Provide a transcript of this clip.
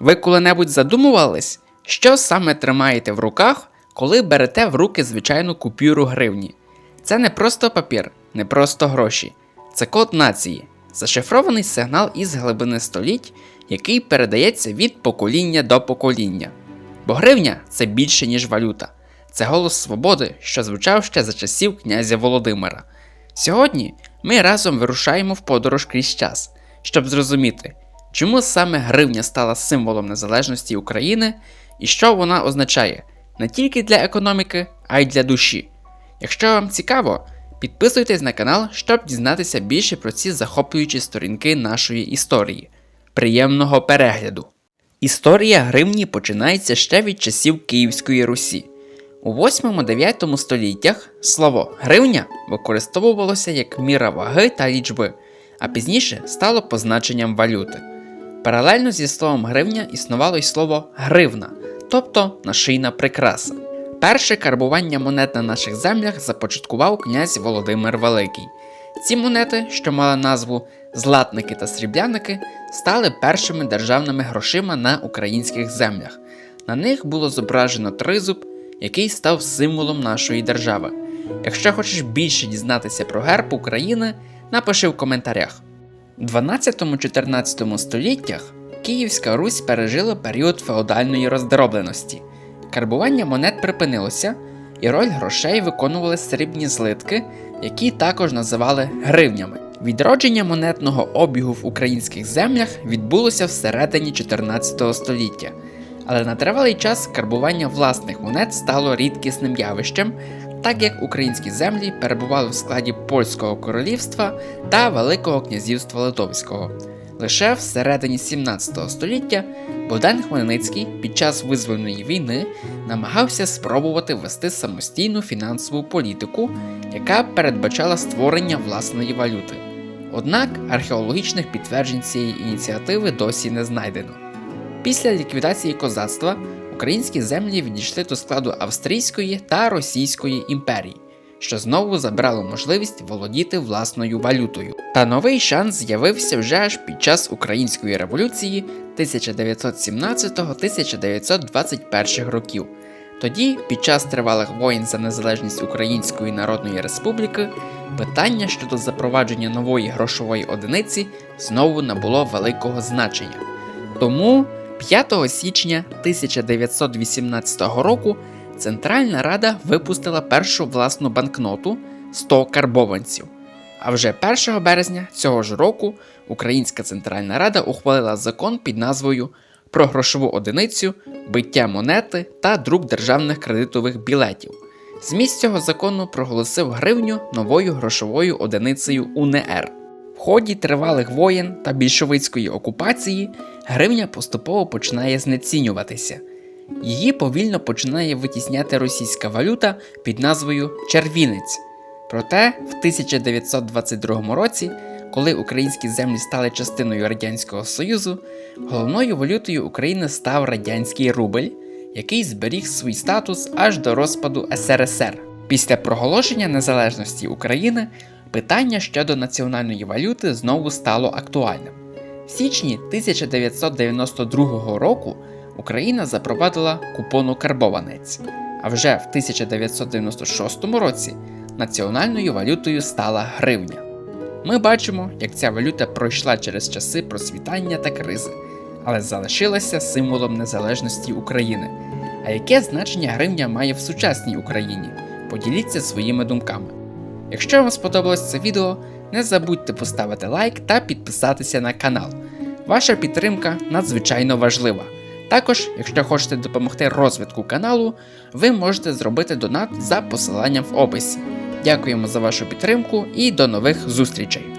Ви коли-небудь задумувались, що саме тримаєте в руках, коли берете в руки звичайну купюру гривні? Це не просто папір, не просто гроші, це код нації, зашифрований сигнал із глибини століть, який передається від покоління до покоління. Бо гривня це більше, ніж валюта. Це голос свободи, що звучав ще за часів князя Володимира. Сьогодні ми разом вирушаємо в подорож крізь час, щоб зрозуміти, чому саме гривня стала символом незалежності України і що вона означає не тільки для економіки, а й для душі. Якщо вам цікаво, підписуйтесь на канал, щоб дізнатися більше про ці захоплюючі сторінки нашої історії. Приємного перегляду! Історія гривні починається ще від часів Київської Русі. У 8-9 століттях слово гривня використовувалося як міра ваги та лічби, а пізніше стало позначенням валюти. Паралельно зі словом гривня існувало й слово гривна, тобто нашийна прикраса. Перше карбування монет на наших землях започаткував князь Володимир Великий. Ці монети, що мали назву златники та срібляники, стали першими державними грошима на українських землях. На них було зображено тризуб, який став символом нашої держави. Якщо хочеш більше дізнатися про герб України, напиши в коментарях. У 12-14 століттях Київська Русь пережила період феодальної роздробленості. Карбування монет припинилося, і роль грошей виконували срібні злитки, які також називали гривнями. Відродження монетного обігу в українських землях відбулося всередині 14 століття, але на тривалий час карбування власних монет стало рідкісним явищем, так як українські землі перебували в складі Польського королівства та Великого князівства Литовського. Лише всередині 17 століття Богдан Хмельницький під час визвольної війни намагався спробувати ввести самостійну фінансову політику, яка передбачала створення власної валюти. Однак археологічних підтверджень цієї ініціативи досі не знайдено. Після ліквідації козацтва українські землі відійшли до складу Австрійської та Російської імперій, що знову забрало можливість володіти власною валютою. Та новий шанс з'явився вже аж під час Української революції 1917-1921 років. Тоді, під час тривалих воєн за незалежність Української Народної Республіки, питання щодо запровадження нової грошової одиниці знову набуло великого значення. Тому 5 січня 1918 року Центральна Рада випустила першу власну банкноту 100 карбованців. А вже 1 березня цього ж року Українська Центральна Рада ухвалила закон під назвою Про грошову одиницю, биття монети та друк державних кредитових білетів. Зміст цього закону проголосив гривню новою грошовою одиницею УНР. В ході тривалих воєн та більшовицької окупації гривня поступово починає знецінюватися. Її повільно починає витісняти російська валюта під назвою червінець. Проте в 1922 році, коли українські землі стали частиною Радянського Союзу, головною валютою України став радянський рубль, який зберіг свій статус аж до розпаду СРСР. Після проголошення незалежності України питання щодо національної валюти знову стало актуальним. В січні 1992 року Україна запровадила купону карбованець, а вже в 1996 році національною валютою стала гривня. Ми бачимо, як ця валюта пройшла через часи просвітання та кризи, але залишилася символом незалежності України. А яке значення гривня має в сучасній Україні? Поділіться своїми думками. Якщо вам сподобалось це відео, не забудьте поставити лайк та підписатися на канал. Ваша підтримка надзвичайно важлива. Також, якщо хочете допомогти розвитку каналу, ви можете зробити донат за посиланням в описі. Дякуємо за вашу підтримку і до нових зустрічей!